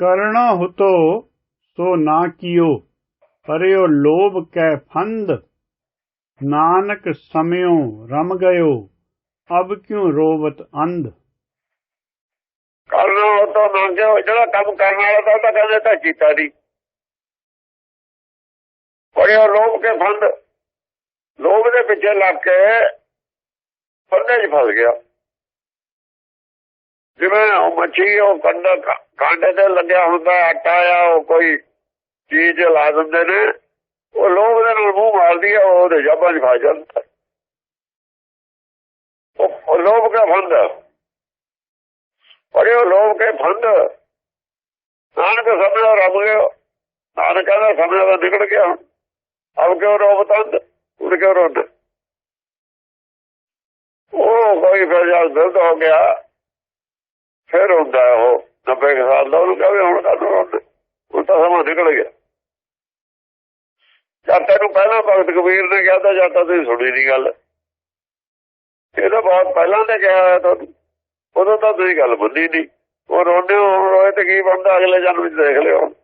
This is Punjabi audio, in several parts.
ਕਰਣਾ ਹੁਤੋ, ਸੋ ਨਾ ਕੀਓ। ਪਰਿਓ ਲੋਭ ਕੈ ਫੰਦ। ਨਾਨਕ ਸਮਿਓ ਰਮ ਗਇਓ। ਅਬ ਕਿਉ ਰੋਵਤ ਅੰਧ? ਕਰਨਾ ਤਾਂ ਨਾ ਜਿਹੜਾ ਕੰਮ ਕਰਨ ਵਾਲਾ ਤਾਂ ਉਹ ਕਹਿੰਦੇ ਤਾਂ ਕੀਤਾ ਨਹੀਂ ਬੜੇ ਉਹ ਲੋਭ ਕੇ ਫੰਦ। ਲੋਭ ਦੇ ਪਿੱਛੇ ਲੱਗ ਕੇ ਫੰਦੇ 'ਚ ਫਸ ਗਿਆ। ਜਿਵੇਂ ਉਹ ਮੱਛੀ, ਉਹ ਕੰਡਾ ਕਾਂਡੇ ਤੇ ਲੱਗਿਆ ਹੁੰਦਾ, ਆਟਾ ਆ, ਉਹ ਕੋਈ ਚੀਜ਼ ਲਾ ਦਿੰਦੇ ਨੇ। ਉਹ ਲੋਭ ਦੇ ਨਾਲ ਮੂੰਹ ਮਾਰਦੀ ਆ, ਉਹ ਉਹਦੇ ਜੱਬਾਂ 'ਚ ਫਸ ਜਾਂਦਾ। ਉਹ ਲੋਭ ਦਾ ਫੰਦ। ਪਰ ਉਹ ਲੋਭ ਕੇ ਫੰਦ, ਨਾਨਕ ਸਮੇਂ ਰੱਬ ਗਿਆ। ਨਾਨਕ ਕਹਿੰਦਾ ਸਮੇਂ ਦਾ ਨਿਕਲ ਗਿਆ। ਹੁਣ ਅਬ ਕਿਉਂ ਰੋਬ ਤੰਦ? ਉੜ ਕਿਉਂ ਰੋਦ ਉਹ ਕੋਈ ਫਿਰ ਜਦ ਦਰਦ ਹੋ ਗਿਆ, ਫਿਰ ਹੁੰਦਾ ਉਹ। 90 ਕੁ ਸਾਲ ਦਾ ਉਹਨੂੰ ਕਹੇ ਹੁਣ ਕਦੋਂ ਰੋਦ ਹੁਣ ਤਾਂ ਸਮਾਂ ਨਿਕਲ ਗਿਆ। ਜਦ ਤੈਨੂੰ ਪਹਿਲਾਂ ਭਗਤ ਕਬੀਰ ਨੇ ਕਿਹਾ ਤਾਂ ਜਦ ਤਾਂ ਤੁਸੀਂ ਸੁਣੀ ਨਹੀਂ ਗੱਲ। ਇਹ ਤਾਂ ਬਹੁਤ ਪਹਿਲਾਂ ਤੇ ਕਿਹਾ ਹੋਇਆ ਤੁਹਾਨੂੰ ਉਦੋਂ ਤਾਂ ਤੁਸੀਂ ਗੱਲ ਬੰਦੀ ਨਹੀਂ। ਉਹ ਰੋਣੇ ਹੁਣ ਰੋਏ ਤੇ ਕੀ ਬਣਦਾ ਅਗਲੇ ਜਨਮ ਵਿੱਚ ਦੇਖ ਲਿਓ।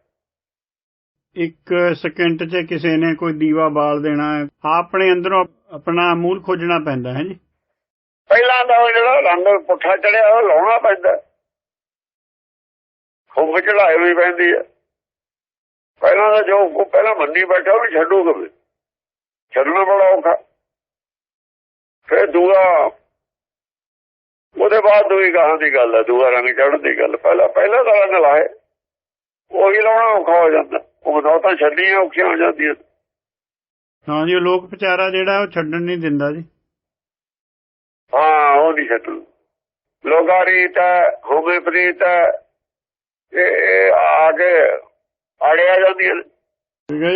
ਇੱਕ ਸਕਿੰਟ 'ਚ ਕਿਸੇ ਨੇ ਕੋਈ ਦੀਵਾ ਬਾਲ ਦੇਣਾ ਹੈ। ਆਪਣੇ ਅੰਦਰੋਂ ਆਪਣਾ ਮੂਲ ਖੋਜਣਾ ਪੈਂਦਾ ਹੈ ਜੀ। ਪਹਿਲਾਂ ਤਾਂ ਉਹ ਜਿਹੜਾ ਰੰਗ ਪੁੱਠਾ ਚੜਿਆ ਉਹ ਲਾਉਣਾ ਪੈਂਦਾ। ਖੁੰਬ ਚੜਾਈ ਵੀ ਪੈਂਦੀ ਹੈ। ਪਹਿਲਾਂ ਤਾਂ ਜੋ ਕੋ ਪਹਿਲਾਂ ਮੰਨੀ ਬੈਠਾ ਉਹ ਛੱਡੂ ਕਦੇ। ਛੱਡਣਾ ਬੜਾ ਔਖਾ। ਫਿਰ ਦੂਆ ਉਹਦੇ ਬਾਅਦ ਦੂਈ ਗਾਹਾਂ ਦੀ ਗੱਲ ਹੈ ਦੂਆ ਰੰਗ ਚੜਨ ਦੀ ਗੱਲ। ਪਹਿਲਾਂ ਪਹਿਲਾਂ ਦਾ ਰੰਗ ਲਾਏ। ਉਹੀ ਲਾਉਣਾ ਔਖਾ ਹੋ ਜਾਂਦਾ। ਉਹ ਤਾਂ ਛੱਡੀਆਂ ਔਖੀਆਂ ਹੋ ਜਾਂਦੀਆਂ। ਹਾਂ ਜੀ ਲੋਕ ਵਿਚਾਰਾ ਜਿਹੜਾ ਉਹ ਛੱਡਣ ਨਹੀਂ ਦਿੰਦਾ ਜੀ। ਹਾਂ ਉਹ ਨਹੀਂ ਛੱਡੂ ਲੋਗਾਰੀ ਤਾਂ ਹੋਮਿਓਪੈਥੀ ਤਾਂ ਇਹ ਆ ਕੇ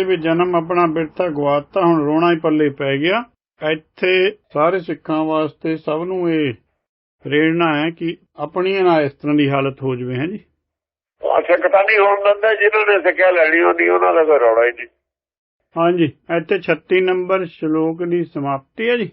ਵੀ ਜਨਮ ਆਪਣਾ ਬਿਰਥਾ ਗਵਾਤਾ ਹੁਣ ਰੋਣਾ ਹੀ ਪੱਲੇ ਪੈ ਗਿਆ। ਇੱਥੇ ਸਾਰੇ ਸਿੱਖਾਂ ਵਾਸਤੇ ਸਭ ਨੂੰ ਇਹ ਪ੍ਰੇਰਣਾ ਹੈ ਕਿ ਆਪਣੀ ਨਾ ਇਸ ਤਰ੍ਹਾਂ ਦੀ ਹਾਲਤ ਹੋ ਜਵੇ ਹੈ ਜੀ? ਸਿੱਖ ਤਾਂ ਨਹੀਂ ਹੋਣ ਦਿੰਦੇ ਜਿਨ੍ਹਾਂ ਨੇ ਸਿੱਖਿਆ ਲੈਣੀ ਹੁੰਦੀ ਉਹਨਾਂ ਦਾ ਕੋਈ ਰੌਲਾ ਹੀ ਨਹੀਂ। ਹਾਂਜੀ ਇੱਥੇ 36 ਨੰਬਰ ਸ਼ਲੋਕ ਦੀ ਸਮਾਪਤੀ ਹੈ ਜੀ।